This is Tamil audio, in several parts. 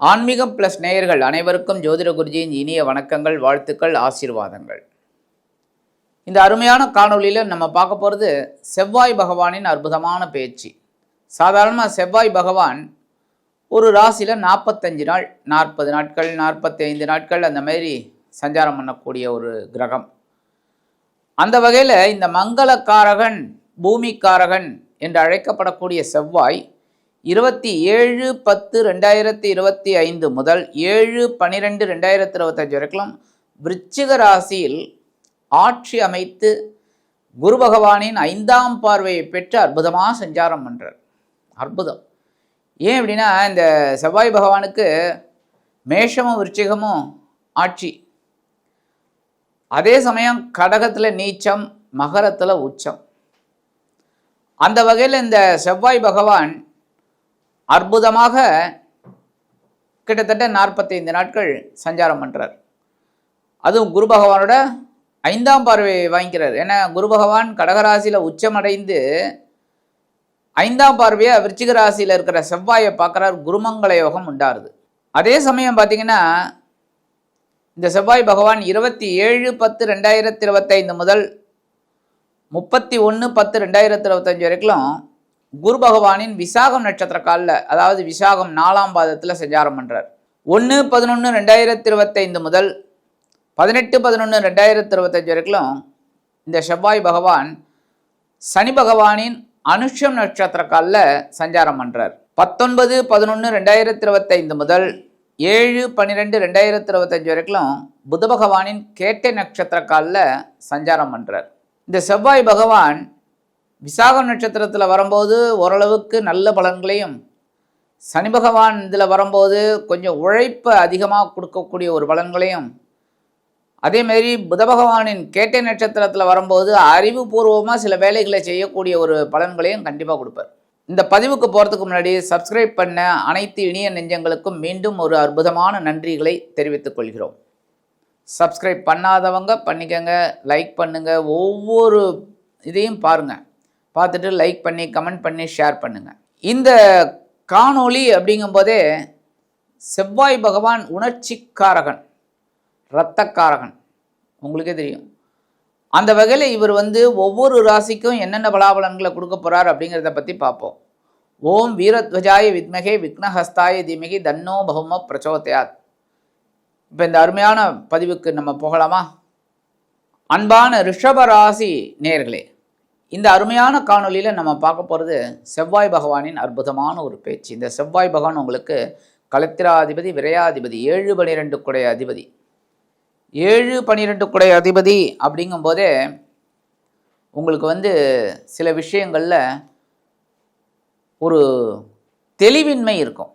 ஆன்மீகம் ப்ளஸ் நேயர்கள் அனைவருக்கும் ஜோதிட குருஜியின் இனிய வணக்கங்கள் வாழ்த்துக்கள் ஆசீர்வாதங்கள். இந்த அருமையான காணொளியில் நம்ம பார்க்க போகிறது செவ்வாய் பகவானின் அற்புதமான பேச்சு. சாதாரணமாக செவ்வாய் பகவான் ஒரு ராசியில் நாற்பத்தஞ்சு நாள் நாற்பது நாட்கள் நாற்பத்தி ஐந்து நாட்கள் அந்த மாதிரி சஞ்சாரம் பண்ணக்கூடிய ஒரு கிரகம். அந்த வகையில் இந்த மங்களக்காரகன் பூமிக்காரகன் என்று அழைக்கப்படக்கூடிய செவ்வாய் இருபத்தி ஏழு பத்து ரெண்டாயிரத்தி இருபத்தி ஐந்து முதல் ஏழு பன்னிரெண்டு ரெண்டாயிரத்தி இருபத்தஞ்சு வரைக்கும் விருச்சிக ராசியில் ஆட்சி அமைத்து குரு பகவானின் ஐந்தாம் பார்வையை பெற்று அற்புதமாக சஞ்சாரம் பண்ணுறார் அற்புதம். ஏன் அப்படின்னா இந்த செவ்வாய் பகவானுக்கு மேஷமும் விருச்சிகமும் ஆட்சி. அதே சமயம் கடகத்தில் நீச்சம் மகரத்தில் உச்சம். அந்த வகையில் இந்த செவ்வாய் பகவான் அற்புதமாக கிட்டத்தட்ட நாற்பத்தைந்து நாட்கள் சஞ்சாரம் பண்ணுறார் அதுவும் குரு பகவானோட ஐந்தாம் பார்வையை வாங்கிக்கிறார். ஏன்னா குரு பகவான் கடகராசியில் உச்சமடைந்து ஐந்தாம் பார்வையை விருச்சிக ராசியில் இருக்கிற செவ்வாயை பார்க்குறார். குருமங்கள யோகம் உண்டாருது. அதே சமயம் பார்த்தீங்கன்னா இந்த செவ்வாய் பகவான் இருபத்தி ஏழு பத்து ரெண்டாயிரத்தி இருபத்தைந்து முதல் முப்பத்தி ஒன்று பத்து ரெண்டாயிரத்தி இருபத்தஞ்சு வரைக்கும் குரு பகவானின் விசாகம் நட்சத்திர காலில் அதாவது விசாகம் நாலாம் பாதத்தில் சஞ்சாரம் பண்ணுறார் ஒன்று பதினொன்று ரெண்டாயிரத்தி இருபத்தைந்து முதல் பதினெட்டு பதினொன்று ரெண்டாயிரத்தி இருபத்தஞ்சு வரைக்கும் இந்த செவ்வாய் பகவான் சனி பகவானின் அனுஷம் நட்சத்திர காலில் சஞ்சாரம் பண்ணுறார் பத்தொன்பது பதினொன்று ரெண்டாயிரத்தி இருபத்தைந்து முதல் ஏழு பன்னிரெண்டு ரெண்டாயிரத்தி இருபத்தஞ்சு வரைக்கும் புத பகவானின் கேட்டை நட்சத்திர காலில் சஞ்சாரம் பண்ணுறார் இந்த செவ்வாய் பகவான் விசாகம் நட்சத்திரத்தில் வரும்போது ஓரளவுக்கு நல்ல பலன்களையும் சனி பகவான் இதில் வரும்போது கொஞ்சம் உழைப்பை அதிகமாக கொடுக்கக்கூடிய ஒரு பலன்களையும் அதேமாரி புத பகவானின் கேட்டை நட்சத்திரத்தில் வரும்போது அறிவுபூர்வமாக சில வேலைகளை செய்யக்கூடிய ஒரு பலன்களையும் கண்டிப்பாக கொடுப்பார். இந்த பதிவுக்கு போகிறதுக்கு முன்னாடி சப்ஸ்கிரைப் பண்ண அனைத்து இனிய நெஞ்சங்களுக்கும் மீண்டும் ஒரு அற்புதமான நன்றிகளை தெரிவித்துக் கொள்கிறோம். சப்ஸ்கிரைப் பண்ணாதவங்க பண்ணிக்கங்க லைக் பண்ணுங்கள் ஒவ்வொரு இதையும் பாருங்கள் பார்த்துட்டு லைக் பண்ணி கமெண்ட் பண்ணி ஷேர் பண்ணுங்கள் இந்த காணொளி அப்படிங்கும்போதே செவ்வாய் பகவான் உணர்ச்சிக்காரகன் இரத்தக்காரகன். உங்களுக்கே தெரியும். அந்த வகையில் இவர் வந்து ஒவ்வொரு ராசிக்கும் என்னென்ன பலாபலன்களை கொடுக்க போகிறார் அப்படிங்கிறத பற்றி பார்ப்போம். ஓம் வீரத்வஜாய வித்மகே விக்னஹஸ்தாய தீமகி தன்னோ பகும பிரச்சோதயாத் இப்போ இந்த அருமையான பதிவுக்கு நம்ம போகலாமா? அன்பான ரிஷப ராசி நேர்களே இந்த அருமையான காணொலியில் நம்ம பார்க்க போகிறது செவ்வாய் பகவானின் அற்புதமான ஒரு பேச்சு. இந்த செவ்வாய் பகவான் உங்களுக்கு கலத்திராதிபதி விரையாதிபதி ஏழு பனிரெண்டு குடை அதிபதி. ஏழு பனிரெண்டு குடை அதிபதி அப்படிங்கும்போதே உங்களுக்கு வந்து சில விஷயங்களில் ஒரு தெளிவின்மை இருக்கும்.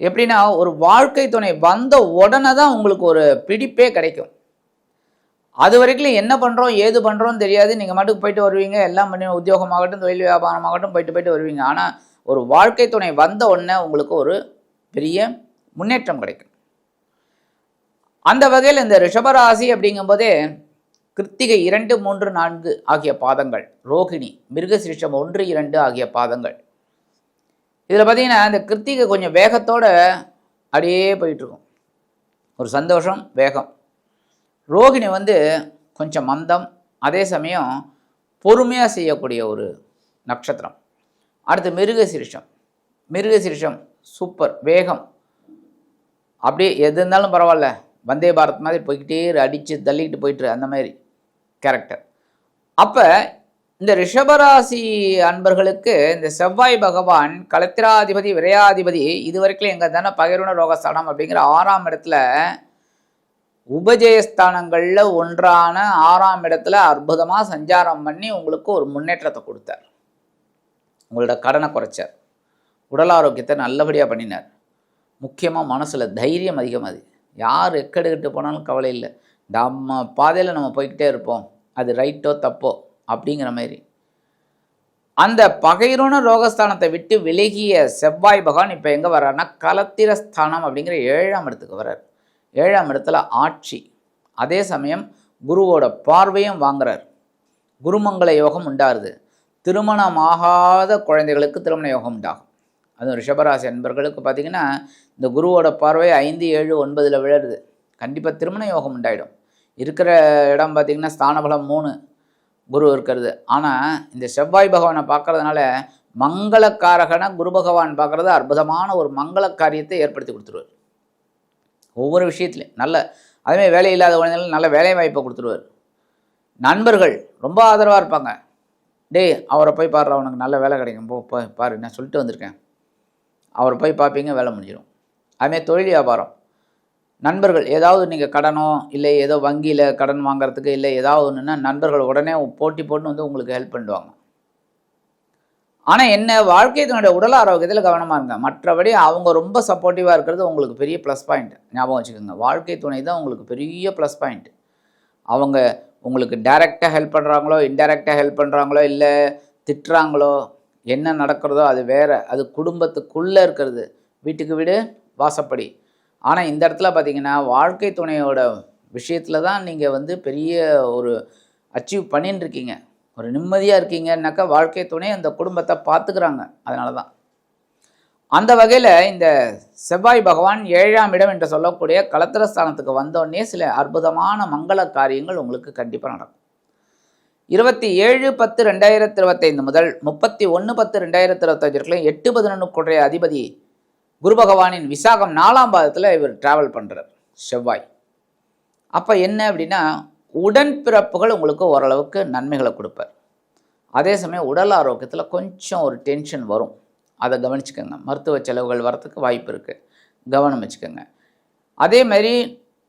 எப்படின்னா ஒரு வாழ்க்கை துணை வந்த உடனே தான் உங்களுக்கு ஒரு பிடிப்பே கிடைக்கும். அது வரைக்கும் என்ன பண்ணுறோம் ஏது பண்ணுறோன்னு தெரியாது. நீங்கள் மட்டும் போயிட்டு வருவீங்க. எல்லாம் பண்ணி உத்தியோகமாகட்டும் தொழில் வியாபாரமாகட்டும் போயிட்டு போயிட்டு வருவீங்க. ஆனால் ஒரு வாழ்க்கை துணை வந்த உடனே உங்களுக்கு ஒரு பெரிய முன்னேற்றம் கிடைக்கும். அந்த வகையில் இந்த ரிஷபராசி அப்படிங்கும்போதே கிருத்திகை இரண்டு மூன்று நான்கு ஆகிய பாதங்கள். ரோகிணி மிருகசிரிஷம் ஒன்று இரண்டு ஆகிய பாதங்கள். இதில் பார்த்தீங்கன்னா இந்த கிருத்திகை கொஞ்சம் வேகத்தோடு அப்படியே போயிட்டுருக்கும். ஒரு சந்தோஷம் வேகம். ரோகிணி வந்து கொஞ்சம் மந்தம் அதே சமயம் பொறுமையாக செய்யக்கூடிய ஒரு நட்சத்திரம். அடுத்து மிருகசிரிஷம். மிருகசிரிஷம் சூப்பர் வேகம். அப்படியே எது இருந்தாலும் பரவாயில்ல. வந்தே பாரத் மாதிரி போய்கிட்டே அடித்து தள்ளிக்கிட்டு போயிட்டு அந்த மாதிரி கேரக்டர் அப்போ இந்த ரிஷபராசி அன்பர்களுக்கு இந்த செவ்வாய் பகவான் கலத்திராதிபதி விரையாதிபதி இது வரைக்கும் எங்கே தானே பகிர்வுண ரோகஸ்தானம் அப்படிங்கிற ஆறாம் இடத்துல உபஜயஸ்தானங்களில் ஒன்றான ஆறாம் இடத்துல அற்புதமாக சஞ்சாரம் பண்ணி உங்களுக்கு ஒரு முன்னேற்றத்தை கொடுத்தார். உங்களோட கடனை குறைச்சார். உடல் ஆரோக்கியத்தை நல்லபடியாக பண்ணினார். முக்கியமாக மனசில் தைரியம் அதிகமாக அது. யார் எக்கெடுக்கிட்டு போனாலும் கவலை இல்லை. நம்ம பாதையில் நம்ம போய்கிட்டே இருப்போம். அது ரைட்டோ தப்போ அப்படிங்கிற மாதிரி. அந்த பகைரோன ரோகஸ்தானத்தை விட்டு விலகிய செவ்வாய் பகவான் இப்போ எங்கே வர்றாருன்னா கலத்திரஸ்தானம் அப்படிங்கிற ஏழாம் இடத்துக்கு வர்றார். ஏழாம் இடத்துல ஆட்சி. அதே சமயம் குருவோட பார்வையும் வாங்குறார். குருமங்கள யோகம் உண்டாருது. திருமணமாகாத குழந்தைகளுக்கு திருமண யோகம் உண்டாகும். அதுவும் ரிஷபராசி அன்பர்களுக்கு பார்த்தீங்கன்னா இந்த குருவோட பார்வை ஐந்து ஏழு ஒன்பதில் விழருது. கண்டிப்பாக திருமண யோகம் உண்டாயிடும். இருக்கிற இடம் பார்த்தீங்கன்னா ஸ்தானபலம் மூணு குரு இருக்கிறது. ஆனால் இந்த செவ்வாய் பகவானை பார்க்கறதுனால மங்களக்காரகனை குரு பகவான் பார்க்குறது அற்புதமான ஒரு மங்கள காரியத்தை ஏற்படுத்தி கொடுத்துருவார். ஒவ்வொரு விஷயத்துலையும் நல்ல அதேமாதிரி வேலை இல்லாத குழந்தைகளும் நல்ல வேலை வாய்ப்பை கொடுத்துருவார் நண்பர்கள் ரொம்ப ஆதரவாக இருப்பாங்க. டேய் அவரை போய் பாடுற உனக்கு நல்ல வேலை கிடைக்கும். போ போய் பாரு நான் சொல்லிட்டு வந்திருக்கேன். அவரை போய் பார்ப்பீங்க வேலை முடிஞ்சிடும். அதுமாரி தொழில் வியாபாரம். நண்பர்கள் ஏதாவது நீங்கள் கடனோ இல்லை ஏதோ வங்கியில் கடன் வாங்குறதுக்கு இல்லை ஏதாவது ஒன்றுன்னா நண்பர்கள் உடனே போட்டி போட்டு வந்து உங்களுக்கு ஹெல்ப் பண்ணுவாங்க. ஆனால் என்ன வாழ்க்கை தன்னுடைய உடல் ஆரோக்கியத்தில் கவனமாக இருங்க. மற்றபடி அவங்க ரொம்ப சப்போர்ட்டிவாக இருக்கிறது உங்களுக்கு பெரிய ப்ளஸ் பாயிண்ட் ஞாபகம் வச்சுக்கோங்க. வாழ்க்கை துணை தான் உங்களுக்கு பெரிய ப்ளஸ் பாயிண்ட் அவங்க உங்களுக்கு டைரெக்டாக ஹெல்ப் பண்ணுறாங்களோ இன்டைரக்டாக ஹெல்ப் பண்ணுறாங்களோ இல்லை திட்டுறாங்களோ என்ன நடக்கிறதோ அது வேறு. அது குடும்பத்துக்குள்ளே இருக்கிறது. வீட்டுக்கு வீடு வாசப்படி. ஆனால் இந்த இடத்துல பார்த்தீங்கன்னா வாழ்க்கை துணையோட விஷயத்தில் தான் நீங்கள் வந்து பெரிய ஒரு அச்சீவ் பண்ணின்னு இருக்கீங்க. ஒரு நிம்மதியாக இருக்கீங்கன்னாக்கா வாழ்க்கை துணை அந்த குடும்பத்தை பார்த்துக்கிறாங்க. அதனால தான் அந்த வகையில் இந்த செவ்வாய் பகவான் ஏழாம் இடம் என்று சொல்லக்கூடிய கலத்திரஸ்தானத்துக்கு வந்தோடனே சில அற்புதமான மங்கள காரியங்கள் உங்களுக்கு கண்டிப்பாக நடக்கும். இருபத்தி ஏழு பத்து ரெண்டாயிரத்தி இருபத்தைந்து முதல் முப்பத்தி ஒன்று பத்து ரெண்டாயிரத்தி இருபத்தஞ்சுக்குள்ள எட்டு பதினொன்றுக்குடைய அதிபதி குரு பகவானின் விசாகம் நாலாம் பாதத்தில் இவர் டிராவல் பண்ணுறார் செவ்வாய். அப்போ என்ன அப்படின்னா உடன்பிறப்புகள் உங்களுக்கு ஓரளவுக்கு நன்மைகளை கொடுப்பார். அதே சமயம் உடல் ஆரோக்கியத்தில் கொஞ்சம் ஒரு டென்ஷன் வரும். அதை கவனிச்சுக்கோங்க. மருத்துவ செலவுகள் வரத்துக்கு வாய்ப்பு இருக்குது கவனம் வச்சுக்கோங்க. அதே மாதிரி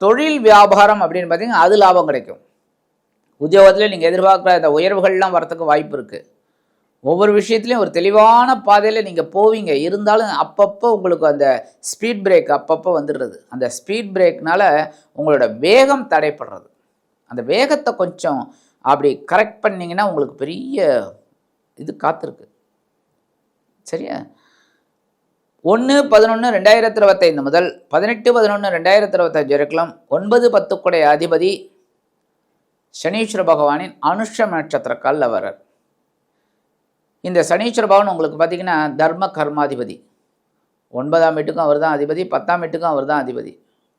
தொழில் வியாபாரம் அப்படின்னு பார்த்தீங்கன்னா அது லாபம் கிடைக்கும். உத்தியோகத்தில் நீங்கள் எதிர்பார்க்குற இந்த உயர்வுகள்லாம் வரத்துக்கு வாய்ப்பு இருக்குது ஒவ்வொரு விஷயத்துலையும் ஒரு தெளிவான பாதையில் நீங்கள் போவீங்க. இருந்தாலும் அப்பப்போ உங்களுக்கு அந்த ஸ்பீட் பிரேக் அப்பப்போ வந்துடுறது. அந்த ஸ்பீட் பிரேக்னால் உங்களோட வேகம் தடைப்படுறது. அந்த வேகத்தை கொஞ்சம் அப்படி கரெக்ட் பண்ணிங்கன்னா உங்களுக்கு பெரிய இது காத்திருக்கு. சரியா? ஒன்று பதினொன்று ரெண்டாயிரத்தி இருபத்தைந்து முதல் பதினெட்டு பதினொன்று ரெண்டாயிரத்தி இருபத்தஞ்சு வரைக்கும் ஒன்பது பத்துக்குடைய அதிபதி சனீஸ்வர பகவானின் அனுஷ நட்சத்திரக்கால் வர்றார் இந்த சனீஸ்வர பகவான் உங்களுக்கு பார்த்தீங்கன்னா தர்ம கர்மாதிபதி. ஒன்பதாம் வீட்டுக்கும் அவர் தான் அதிபதி பத்தாம் வீட்டுக்கும் அவர் தான் அதிபதி.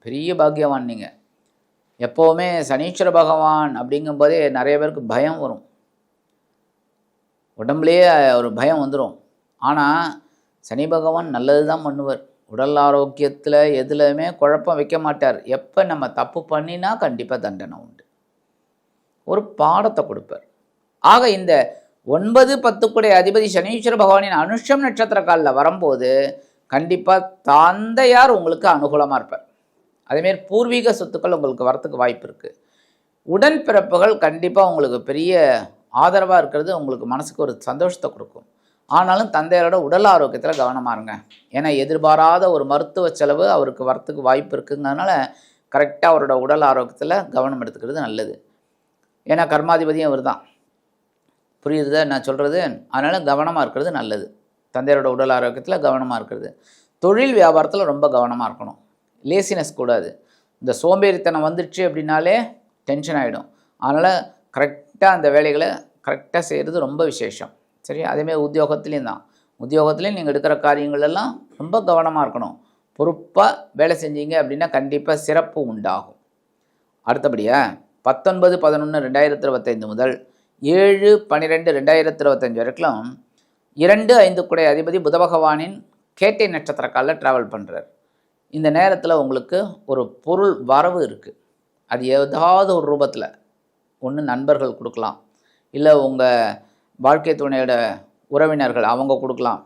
பெரிய பாக்கியவான் நீங்கள் எப்போவுமே சனீஸ்வர பகவான் அப்படிங்கும்போதே நிறைய பேருக்கு பயம் வரும். உடம்புலேயே ஒரு பயம் வந்துடும் ஆனால் சனி பகவான் நல்லது தான் பண்ணுவார். உடல் ஆரோக்கியத்தில் எதுலையுமே குழப்பம் வைக்க மாட்டார். எப்போ நம்ம தப்பு பண்ணினா கண்டிப்பாக தண்டனை உண்டு. ஒரு பாடத்தை கொடுப்பார். ஆக இந்த ஒன்பது பத்துக்குடைய அதிபதி சனீஸ்வர பகவானின் அனுஷம் நட்சத்திர காலில் வரும்போது கண்டிப்பாக தந்தையார் உங்களுக்கு அனுகூலமாக இருப்பார். அதேமாரி பூர்வீக சொத்துக்கள் உங்களுக்கு வரத்துக்கு வாய்ப்பு இருக்குது உடன்பிறப்புகள் கண்டிப்பாக உங்களுக்கு பெரிய ஆதரவாக இருக்கிறது உங்களுக்கு மனசுக்கு ஒரு சந்தோஷத்தை கொடுக்கும். ஆனாலும் தந்தையாரோட உடல் ஆரோக்கியத்தில் கவனமாக இருங்க. ஏன்னா எதிர்பாராத ஒரு மருத்துவ செலவு அவருக்கு வரத்துக்கு வாய்ப்பு இருக்குங்கிறதுனால கரெக்டாக அவரோட உடல் ஆரோக்கியத்தில் கவனம் எடுத்துக்கிறது நல்லது. ஏன்னா கர்மாதிபதியும் அவர் தான் புரியுதுதா நான் சொல்கிறது அதனால் கவனமாக இருக்கிறது நல்லது. தந்தையரோட உடல் ஆரோக்கியத்தில் கவனமாக இருக்கிறது. தொழில் வியாபாரத்தில் ரொம்ப கவனமாக இருக்கணும். லேசினஸ் கூடாது இந்த சோம்பேறித்தனம் வந்துடுச்சு அப்படின்னாலே டென்ஷன் ஆகிடும் அதனால் கரெக்டாக அந்த வேலைகளை கரெக்டாக செய்கிறது ரொம்ப விசேஷம். சரி அதேமாதிரி உத்தியோகத்துலேயும் தான். உத்தியோகத்துலேயும் நீங்கள் எடுக்கிற காரியங்கள் எல்லாம் ரொம்ப கவனமாக இருக்கணும். பொறுப்பாக வேலை செஞ்சீங்க அப்படின்னா கண்டிப்பாக சிறப்பு உண்டாகும். அடுத்தபடியாக பத்தொன்பது பதினொன்று ரெண்டாயிரத்தி இருபத்தைந்து முதல் ஏழு பன்னிரெண்டு ரெண்டாயிரத்தி இருபத்தஞ்சு வரைக்கும் இரண்டு ஐந்து குடை அதிபதி புத பகவானின் கேட்டை நட்சத்திர காலில் ட்ராவல் பண்ணுறார் இந்த நேரத்தில் உங்களுக்கு ஒரு பொருள் வரவு இருக்குது அது ஏதாவது ஒரு ரூபத்தில் ஒன்று நண்பர்கள் கொடுக்கலாம். இல்லை உங்கள் வாழ்க்கை துணையோட உறவினர்கள் அவங்க கொடுக்கலாம்.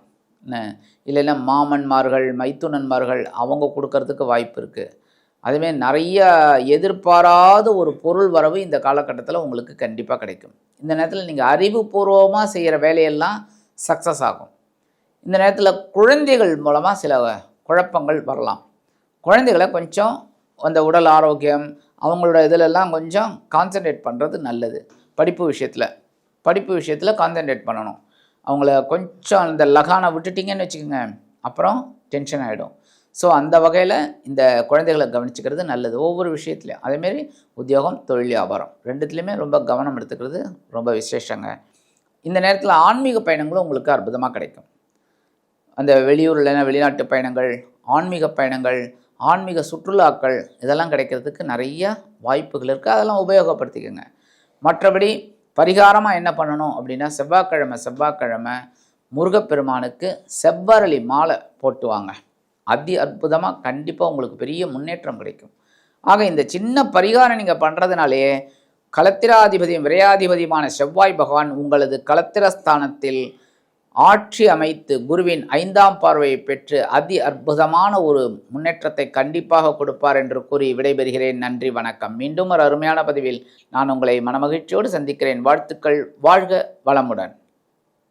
இல்லைன்னா மாமன்மார்கள் மைத்துனன்மார்கள் அவங்க கொடுக்கறதுக்கு வாய்ப்பு இருக்குது அதுமாரி நிறைய எதிர்பாராத ஒரு பொருள் வரவு இந்த காலகட்டத்தில் உங்களுக்கு கண்டிப்பாக கிடைக்கும். இந்த நேரத்தில் நீங்கள் அறிவுபூர்வமாக செய்கிற வேலையெல்லாம் சக்ஸஸ் ஆகும். இந்த நேரத்தில் குழந்தைகள் மூலமாக சில குழப்பங்கள் வரலாம். குழந்தைகளை கொஞ்சம் அந்த உடல் ஆரோக்கியம் அவங்களோட இதிலெல்லாம் கொஞ்சம் கான்சென்ட்ரேட் பண்ணுறது நல்லது. படிப்பு விஷயத்தில். படிப்பு விஷயத்தில் கான்சென்ட்ரேட் பண்ணணும். அவங்கள கொஞ்சம் அந்த லகானை விட்டுட்டிங்கன்னு வச்சுக்கோங்க அப்புறம் டென்ஷன் ஆகிடும் ஸோ அந்த வகையில் இந்த குழந்தைகளை கவனிச்சுக்கிறது நல்லது. ஒவ்வொரு விஷயத்துலையும். அதேமாரி உத்தியோகம் தொழில் வியாபாரம். ரெண்டுத்துலேயுமே ரொம்ப கவனம் எடுத்துக்கிறது ரொம்ப விசேஷங்க. இந்த நேரத்தில் ஆன்மீக பயணங்களும் உங்களுக்கு அற்புதமாக கிடைக்கும். அந்த வெளியூரில் வெளிநாட்டு பயணங்கள் ஆன்மீக பயணங்கள் ஆன்மீக சுற்றுலாக்கள் இதெல்லாம் கிடைக்கிறதுக்கு நிறைய வாய்ப்புகள் இருக்குது அதெல்லாம் உபயோகப்படுத்திக்கோங்க. மற்றபடி பரிகாரமாக என்ன பண்ணணும் அப்படின்னா செவ்வாய்க்கிழமை செவ்வாய்க்கிழமை முருகப்பெருமானுக்கு செவ்வரளி மாலை போட்டுவாங்க அதி அற்புதமாக கண்டிப்பாக உங்களுக்கு பெரிய முன்னேற்றம் கிடைக்கும். ஆக இந்த சின்ன பரிகாரம் நீங்கள் பண்ணுறதுனாலே களத்திராதிபதியும் விரையாதிபதியுமான செவ்வாய் பகவான் உங்களது களத்திரஸ்தானத்தில் ஆட்சி அமைத்து குருவின் ஐந்தாம் பார்வையை பெற்று அதி அற்புதமான ஒரு முன்னேற்றத்தை கண்டிப்பாக கொடுப்பார் என்று கூறி விடைபெறுகிறேன். நன்றி வணக்கம். மீண்டும் ஒரு அருமையான பதிவில் நான் உங்களை மனமகிழ்ச்சியோடு சந்திக்கிறேன். வாழ்த்துக்கள். வாழ்க வளமுடன்.